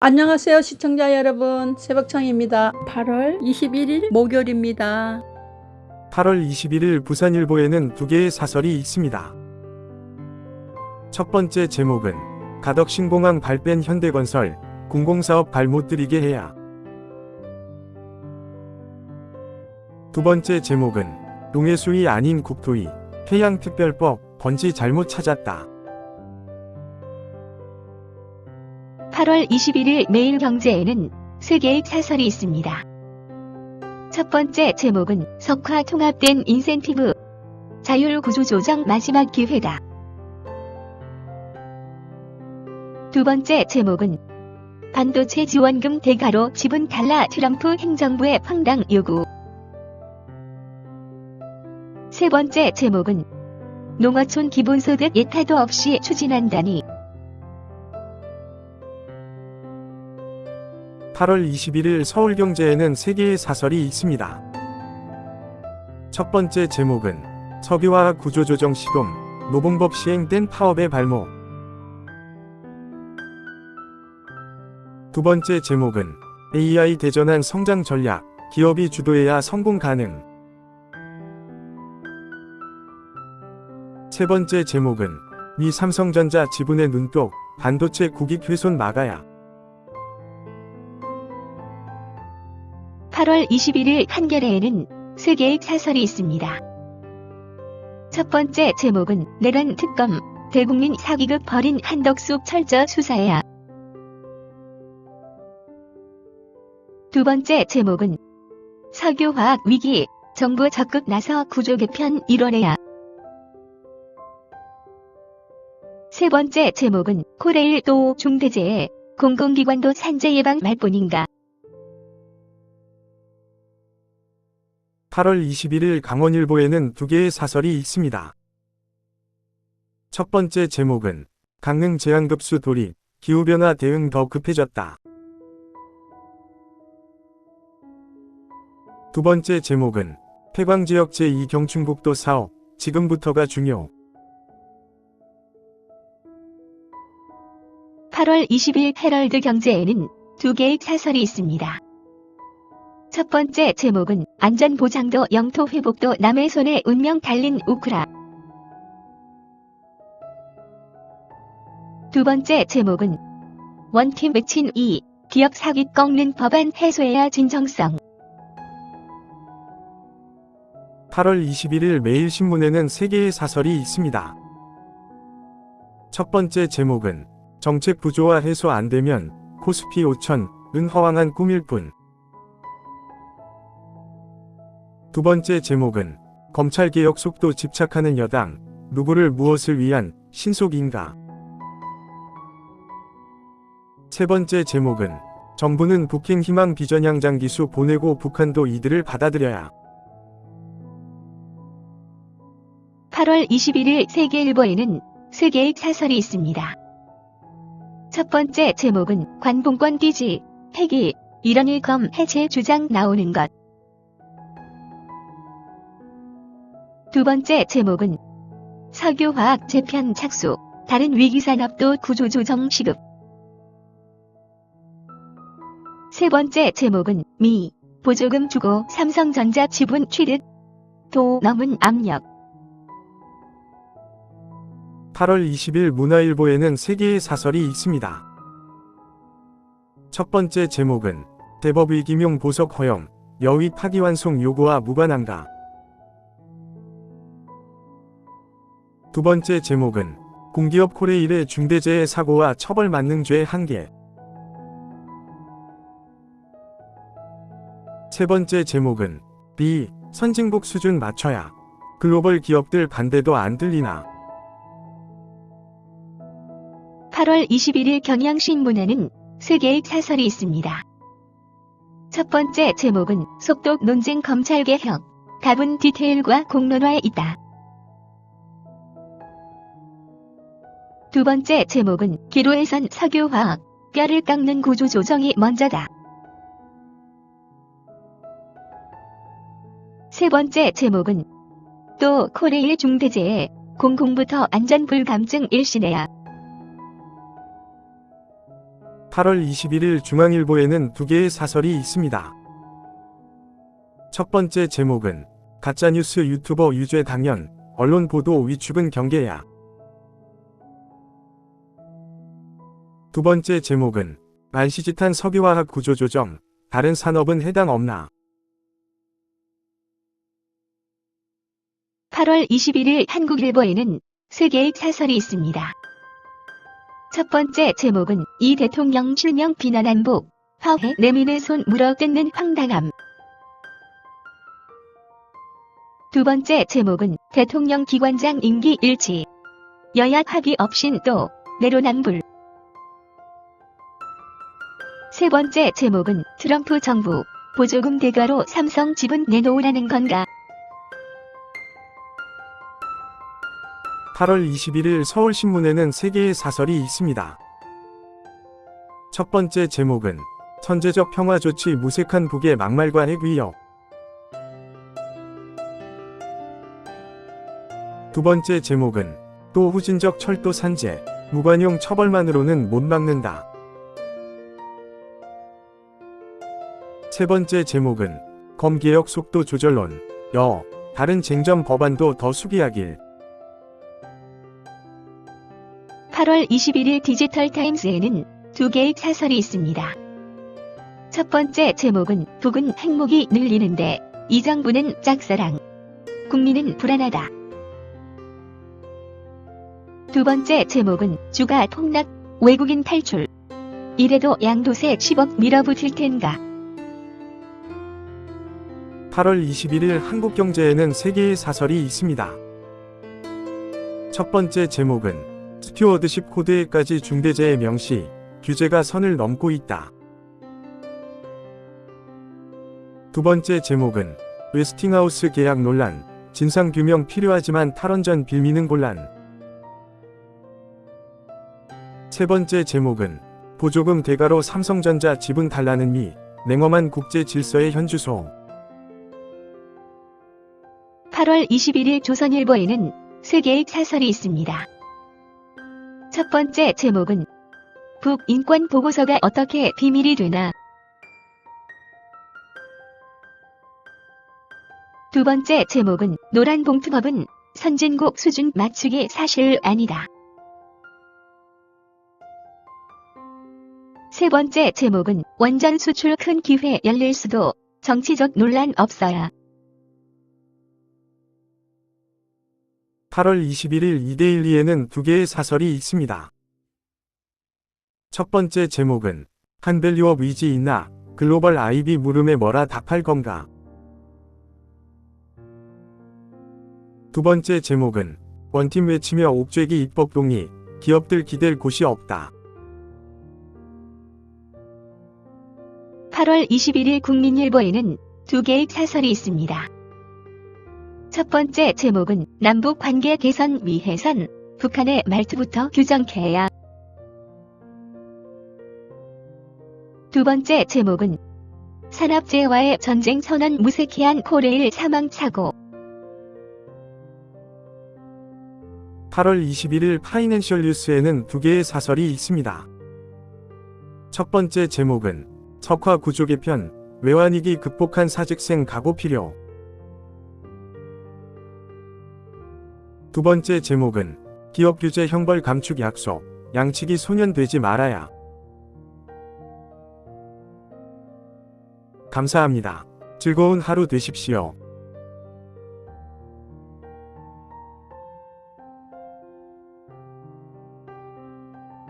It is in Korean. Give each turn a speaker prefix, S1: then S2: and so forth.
S1: 안녕하세요 시청자 여러분 새벽청입니다 8월 21일 목요일입니다
S2: 8월 21일 부산일보에는 두 개의 사설이 있습니다. 첫 번째 제목은 가덕 신공항 발뺀 현대건설 공공사업 발 못 들이게 해야. 두 번째 제목은 농해수위 아닌 국토위 해양특별법 번지 잘못 찾았다.
S3: 8월 21일 매일경제에는 세 개의 사설이 있습니다. 첫 번째 제목은 석화 통합된 인센티브 자율 구조조정 마지막 기회다. 두 번째 제목은 반도체 지원금 대가로 지분 달라 트럼프 행정부의 황당 요구. 세 번째 제목은 농어촌 기본소득 예타도 없이 추진한다니
S2: 8월 21일 서울경제에는 세 개의 사설이 있습니다. 첫 번째 제목은 석유화학 구조조정 시범 노봉법 시행된 파업의 발목. 두 번째 제목은 AI 대전환 성장 전략 기업이 주도해야 성공 가능. 세 번째 제목은 미 삼성전자 지분의 눈독 반도체 국익 훼손 막아야.
S3: 8월 21일 한겨레에는 세 개의 사설이 있습니다. 첫 번째 제목은 내란 특검 대국민 사기극 벌인 한덕수 철저 수사해야. 두 번째 제목은 석유화학 위기 정부 적극 나서 구조 개편 이뤄내야. 세 번째 제목은 코레일 또 중대재해 공공기관도 산재 예방 말뿐인가.
S2: 8월 21일 강원일보에는 두 개의 사설이 있습니다. 첫 번째 제목은 강릉 제한급수 돌입, 기후변화 대응 더 급해졌다. 두 번째 제목은 폐광지역 제2경충북도 사업, 지금부터가 중요.
S3: 8월 20일 헤럴드 경제에는 두 개의 사설이 있습니다. 첫 번째 제목은 안전보장도 영토 회복도 남의 손에 운명 달린 우크라. 두 번째 제목은 원팀 외친 이 기업 사기 꺾는 법안 해소해야 진정성.
S2: 8월 21일 매일신문에는 세 개의 사설이 있습니다. 첫 번째 제목은 정책 부조화 해소 안 되면 코스피 5천 은 허황한 꿈일 뿐. 두 번째 제목은 검찰개혁 속도 집착하는 여당, 누구를 무엇을 위한 신속인가. 세 번째 제목은 정부는 북행 희망 비전향장 기수 보내고 북한도 이들을 받아들여야.
S3: 8월 21일 세계일보에는 세 개의 사설이 있습니다. 첫 번째 제목은 관봉권 띠지, 폐기, 이런일 검 해체 주장 나오는 것. 두 번째 제목은 석유화학 재편 착수, 다른 위기산업도 구조조정 시급. 세 번째 제목은 미, 보조금 주고 삼성전자 지분 취득, 도 넘은 압력.
S2: 8월 20일 문화일보에는 세 개의 사설이 있습니다. 첫 번째 제목은 대법 위기명 보석 허용, 여위 파기환송 요구와 무관한가. 두 번째 제목은 공기업 코레일의 중대재해 사고와 처벌 만능 죄 한계. 세 번째 제목은 B 선진국 수준 맞춰야 글로벌 기업들 반대도 안 들리나.
S3: 8월 21일 경향신문에는 세 개의 사설이 있습니다. 첫 번째 제목은 속독 논쟁 검찰개혁, 답은 디테일과 공론화에 있다. 두 번째 제목은 기로에선 석유화학, 뼈를 깎는 구조 조정이 먼저다. 세 번째 제목은 또 코레일 중대재해, 공공부터 안전 불감증 일신해야
S2: 8월 21일 중앙일보에는 두 개의 사설이 있습니다. 첫 번째 제목은 가짜뉴스 유튜버 유죄 당연, 언론 보도 위축은 경계야. 두 번째 제목은 만시지탄 석유화학 구조조정, 다른 산업은 해당 없나.
S3: 8월 21일 한국일보에는 세 개의 사설이 있습니다. 첫 번째 제목은 이 대통령 실명 비난 한복, 화해 내민의 손 물어 뜯는 황당함. 두 번째 제목은 대통령 기관장 임기 일치. 여야 합의 없인 또 내로남불. 세 번째 제목은 트럼프 정부 보조금 대가로 삼성 지분 내놓으라는 건가.
S2: 8월 21일 서울신문에는 세 개의 사설이 있습니다. 첫 번째 제목은 선제적 평화 조치 무색한 북의 막말과 핵 위협. 두 번째 제목은 또 후진적 철도 산재, 무관용 처벌만으로는 못 막는다. 세 번째 제목은 검개혁 속도 조절론, 여, 다른 쟁점 법안도 더 수기하길.
S3: 8월 21일 디지털 타임스에는 두 개의 사설이 있습니다. 첫 번째 제목은 북은 핵무기 늘리는데 이 정부는 짝사랑. 국민은 불안하다. 두 번째 제목은 주가 폭락, 외국인 탈출. 이래도 양도세 10억 밀어붙일 텐가.
S2: 8월 21일 한국경제에는 세 개의 사설이 있습니다. 첫 번째 제목은 스튜어드십 코드에까지 중대재해 명시, 규제가 선을 넘고 있다. 두 번째 제목은 웨스팅하우스 계약 논란, 진상규명 필요하지만 탈원전 빌미는 곤란. 세 번째 제목은 보조금 대가로 삼성전자 지분 달라는 미, 냉엄한 국제 질서의 현주소.
S3: 8월 21일 조선일보에는 세 개의 사설이 있습니다. 첫 번째 제목은 북 인권 보고서가 어떻게 비밀이 되나? 두 번째 제목은 노란 봉투법은 선진국 수준 맞추기 사실 아니다. 세 번째 제목은 원전 수출 큰 기회 열릴 수도 정치적 논란 없어야.
S2: 8월 21일 이데일리에는 두 개의 사설이 있습니다. 첫 번째 제목은 한밸류업 위지 있나 글로벌 아이비 물음에 뭐라 답할 건가. 두 번째 제목은 원팀 외치며 옥죄기 입법 동의 기업들 기댈 곳이 없다.
S3: 8월 21일 국민일보에는 두 개의 사설이 있습니다. 첫 번째 제목은 남북 관계 개선 위해선 북한의 말투부터 규정해야. 두 번째 제목은 산업재해와의 전쟁 선언 무색해한 코레일 사망 사고.
S2: 8월 21일 파이낸셜 뉴스에는 두 개의 사설이 있습니다. 첫 번째 제목은 석화 구조 개편, 외환위기 극복한 사직생 각오 필요. 두 번째 제목은 기업 규제 형벌 감축 약속, 양치기 소년 되지 말아야. 감사합니다. 즐거운 하루 되십시오.